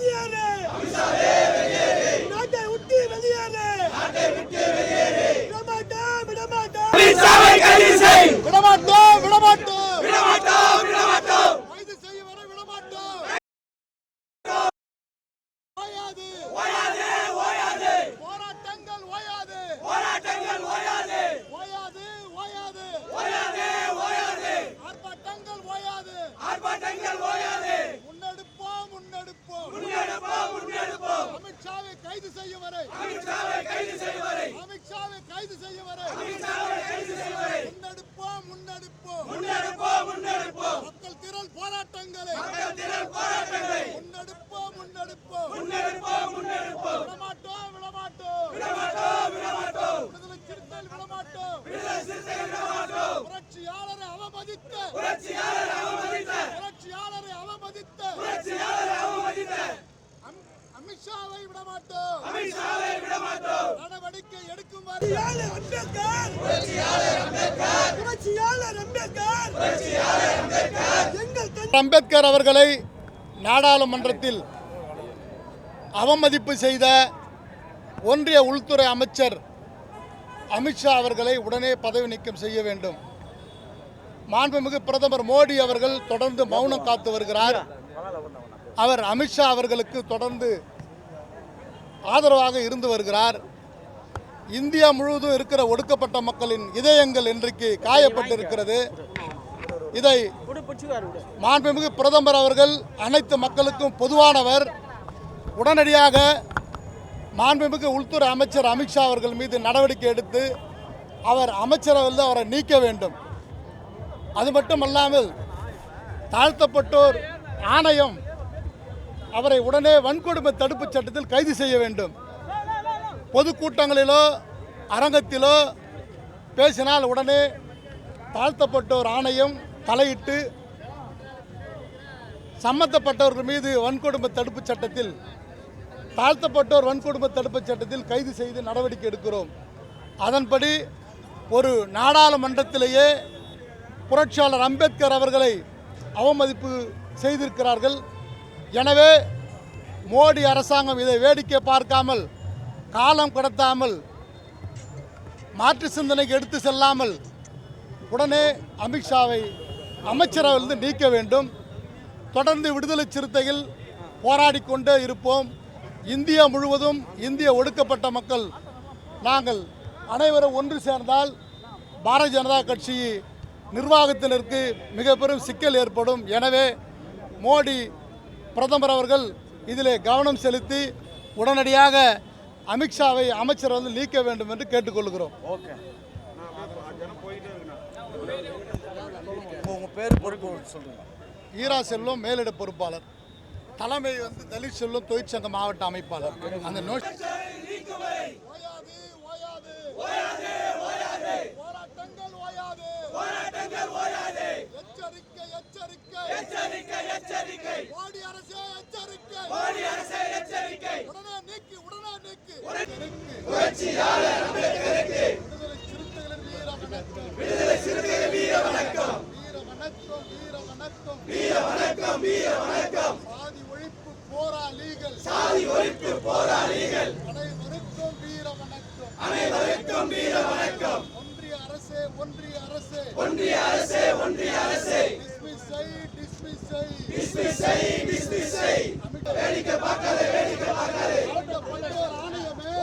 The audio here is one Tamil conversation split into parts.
வெளியேறு. நாட்டை விட்டு வெளியேறு. விடமாட்டோம் விடமாட்டோம். விடமாட்டோம் விடமாட்டோம் விடமாட்டோம் கைது செய்ய வர விடமாட்டோம் ஓயாது ஓயாது ஓயாது போராட்டங்கள் ஓயாது போராட்டங்கள் ஓயாது ஓயாது ஓயாது ஓயாது ஓயாது ஆர்ப்பாட்டங்கள் ஓயாது ஆர்ப்பாட்டங்கள் ஓயாது முன்னெடுப்போம் முன்னெடுப்போம் முன்னெடுப்போம் முன்னெடுப்போம் அமித்ஷாவை கைது செய்ய வரை அமித்ஷாவை கைது செய்வதை அமித்ஷாவை கைது செய்ய வரை அமித்ஷாவை கைது செய்வதை முன்னெடுப்போம் முன்னெடுப்போம் முன்னெடுப்போம் முன்னெடுப்போம் மக்கள் திரள் போராட்டங்களை மக்கள் திரள் போராட்டங்களை முன்னெடுப்போம் முன்னெடுப்போம் முன்னெடுப்போம் முன்னெடுப்போம் விடமாட்டோம் விடமாட்டோம் விடமாட்டோம் விடமாட்டோம் விடுதலை சிறுத்தைகள் விடமாட்டோம் விடுதலை சிறுத்தைகள் விடமாட்டோம் புரட்சியாளரை அவமதித்த. புரட்சியாளர் அவமதித்த. புரட்சியாளரை அவமதித்த. புரட்சியாளர் அவமதித்த. அம்- அமித்ஷாவை விடமாட்டோம். அமித்ஷாவை விடமாட்டோம். நடவடிக்கை எடுக்கும் வரை. அம்பேத்கர். புரட்சியாளர் அம்பேத்கர். எங்கள் தந்தை. அம்பேத்கர் அவர்களை நாடாளுமன்றத்தில் அவமதிப்பு செய்த ஒன்றிய உள்துறை அமைச்சர் அமித்ஷா அவர்களை உடனே பதவி நீக்கம் செய்ய வேண்டும். மாண்புமிகு பிரதமர் மோடி அவர்கள் தொடர்ந்து மௌனம் காத்து வருகிறார். அவர் அமித்ஷா அவர்களுக்கு தொடர்ந்து ஆதரவாக இருந்து வருகிறார். இந்தியா முழுவதும் இருக்கிற ஒடுக்கப்பட்ட மக்களின் இதயங்கள் இன்றைக்கு காயப்பட்டிருக்கிறது. இதை மாண்புமிகு பிரதமர் அவர்கள் அனைத்து மக்களுக்கும் பொதுவானவர் உடனடியாக மாண்புமிகு உள்துறை அமைச்சர் அமித்ஷா அவர்கள் மீது நடவடிக்கை எடுத்து அவர் அமைச்சரவையில் அவரை நீக்க வேண்டும். அது மட்டுமல்லாமல் தாழ்த்தப்பட்டோர் ஆணையம் அவரை உடனே வன்கொடுமை தடுப்புச் சட்டத்தில் கைது செய்ய வேண்டும். பொதுக்கூட்டங்களிலோ அரங்கத்திலோ பேசினால் உடனே தாழ்த்தப்பட்டோர் ஆணையம் தலையிட்டு சம்பந்தப்பட்டவர்கள் மீது வன்கொடுமை தடுப்புச் சட்டத்தில் தாழ்த்தப்பட்டோர் வன்கொடுமை தடுப்புச் சட்டத்தில் கைது செய்து நடவடிக்கை எடுக்கிறோம். அதன்படி ஒரு நாடாளுமன்றத்திலேயே புரட்சியாளர் அம்பேத்கர் அவர்களை அவமதிப்பு செய்திருக்கிறார்கள். எனவே மோடி அரசாங்கம் இதை வேடிக்கை பார்க்காமல் காலம் கடத்தாமல் மாற்று சிந்தனைக்கு எடுத்து செல்லாமல் உடனே அமித்ஷாவை அமைச்சரவையிலிருந்து நீக்க வேண்டும். தொடர்ந்து விடுதலை சிறுத்தைகள் போராடி கொண்டே இருப்போம். இந்தியா முழுவதும் இந்திய ஒடுக்கப்பட்ட மக்கள் நாங்கள் அனைவரும் ஒன்று சேர்ந்தால் பாரதிய ஜனதா கட்சி நிர்வாகத்தினருக்கு மிக பெரும் சிக்கல் ஏற்படும். எனவே மோடி பிரதமர் அவர்கள் இதிலே கவனம் செலுத்தி உடனடியாக அமித்ஷாவை அமைச்சர் வந்து நீக்க வேண்டும் என்று கேட்டுக்கொள்கிறோம். உங்க பேர் பொறுப்பு சொல்லுங்க. ஈரா செல்வம் மேலிட பொறுப்பாளர். தலைமை வந்து தலித் செல்வம் தொழிற்சங்க மாவட்ட அமைப்பாளர். அந்த நோட் ஓயாது ஓயாது போராட்டங்கள் ஓயாது போராட்டங்கள் ஓயாது எச்சரிக்கை எச்சரிக்கை எச்சரிக்கை எச்சரிக்கை மோடி அரசே எச்சரிக்கை மோடி அரசு எச்சரிக்கை உடனே நீக்கு உடனே நீக்கு புரட்சியாளர் அம்பேத்கருக்கு விடுதலை சிறுத்தைகளின் சிறுத்தைகள் வீர வணக்கம் வீர வணக்கம் வீர வணக்கம் சாதி ஒழிப்பு போராளிகள் சாதி ஒழிப்பு போராளிகள் அனைவருக்கும் வீர வணக்கம் அனைவருக்கும் வீர வணக்கம் ஒன்றிய அரசே ஒன்றிய அரசே ஒன்றிய அரசே ஒன்றிய அரசே டிஸ்மிஸ் செய் டிஸ்மிஸ் செய் டிஸ்மிஸ் செய் டிஸ்மிஸ் செய் வேடிக்கை பார்க்காதே வேடிக்கை பார்க்காதே தாழ்த்தப்பட்டோர் ஆணையமே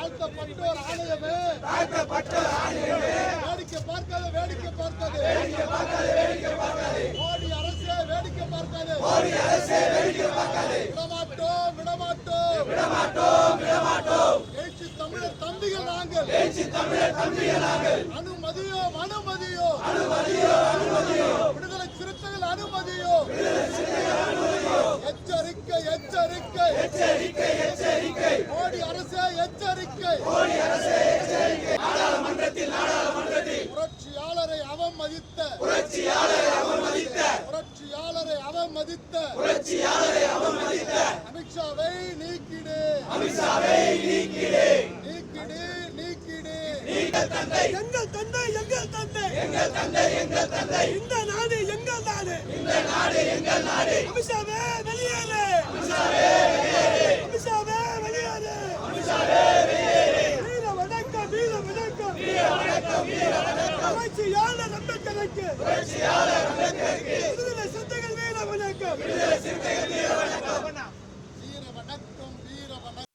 தாழ்த்தப்பட்டோர் ஆணையமே தாழ்த்தப்பட்ட ஆணையமே வேடிக்கை பார்க்காத வேடிக்கை பார்க்காது மோடி அரசே வேடிக்கை பார்க்காது மோடி அரசே வேடிக்கை பார்க்காதே விடமாட்டோம் விடமாட்டோம் விடமாட்டோம் விடமாட்டோம் எழுச்சி தமிழர் தம்பிகள் பேச்சு தமிழர் தம்பிகளாக நாங்கள் அனுமதியோ அனுமதியோ. அனுமதியோ அனுமதியோ விடுதலை சிறுத்தைகள் அனுமதியோ. எச்சரிக்கை எச்சரிக்கை. எச்சரிக்கை எச்சரிக்கை மோடி அரசே எச்சரிக்கை. மோடி அரசே எச்சரிக்கை நாடாளுமன்றத்தில் நாடாளுமன்றத்தில் புரட்சியாளரை அவமதித்த. புரட்சியாளரை அவமதித்த. புரட்சியாளரை அவமதித்த புரட்சியாளரை அவமதித்த அமித்ஷாவை நீக்கிடு அமித்ஷாவை நீக்கிடு. எங்கள் தந்தை. எங்கள் தந்தை எங்கள் தந்தை. எங்கள் தந்தை எங்கள் தந்தை. இந்த நாடு எங்கள் நாடு. இந்த நாடு எங்கள் நாடு. அமித்ஷாவே வெளியேறு. அமித்ஷாவே வெளியேறு. வீர வணக்கம் வீர வணக்கம் புரட்சியாளர் அம்பேத்கருக்கு விடுதலை சிறுத்தைகள் வீர வணக்கம் வீர வணக்கம் வீர வணக்கம்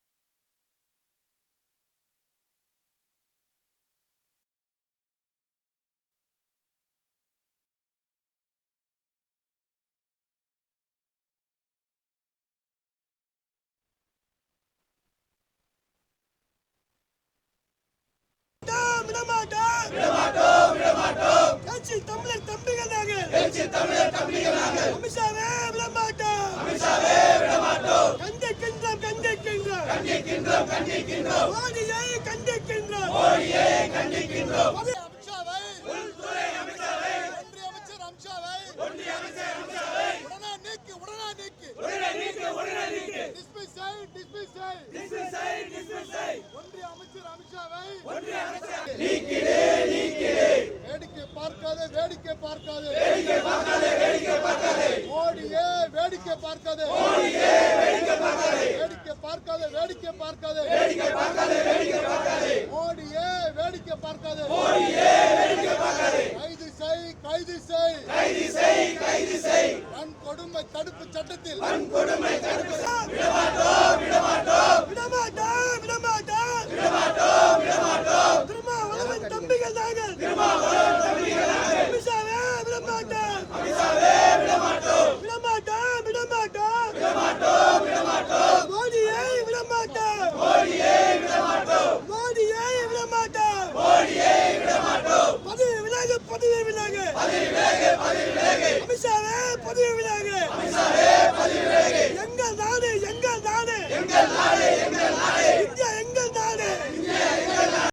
விடமாட்டோம் விடமாட்டோம் கட்சி தமிழர் தம்பிகள் நாங்கள் பேச்சு தமிழர் தம்பிகள் நாங்கள் அமித்ஷாவே விடமாட்டோம். அமித்ஷாவே விடமாட்டோம். கண்டிக்கின்றோம் கண்டிக்கின்றோம். கண்டிக்கின்றோம் கண்டிக்கின்றோம். மோடியை கண்டிக்கின்றோம். மோடியை கண்டிக்கின்றோம் அமித்ஷாவை உள்துறை அமைச்சரை ஒன்றிய அமைச்சர் அமித்ஷாவை ஒன்றிய அமைச்சர் அமித்ஷாவை உடனே நீக்கு உடனே நீக்கு உடனே நீக்கு உடனே நீக்கு டிஸ்மிஸ் செய் டிஸ்மிஸ் செய் டிஸ்மிஸ் செய் டிஸ்மிஸ் செய் ஒன்றிய அமைச்சர் அமித்ஷாவை ஒன்றிய அமைச்சர் நீக்கிடு நீக்கிடு வேடிக்கை பார்க்காதே வேடிக்கை பார்க்காதே வேடிக்கை பார்க்காதே வேடிக்கை பார்க்காதே மோடியே வேடிக்கை பார்க்காதே. மோடியே வேடிக்கை பார்க்காதே வேடிக்கை பார்க்காதே. வேடிக்கை பார்க்காதே வேடிக்கை பார்க்காதே வேடிக்கை பார்க்காதே மோடியே வேடிக்கை பார்க்காதே. மோடியே வேடிக்கை பார்க்காதே கைது செய் கைது செய். கைது செய் கைது செய் வன்கொடுமை தடுப்பு சட்டத்தில். கொடுமை தடுப்பு விடமாட்டோம் விடமாட்டோம். விடமாட்டோம் விடமாட்டோம் விடமாட்டோம் விடமாட்டோம் திருமாவளவன் தம்பிகள் நாங்கள் திருமாவளவன் അതിവിടാക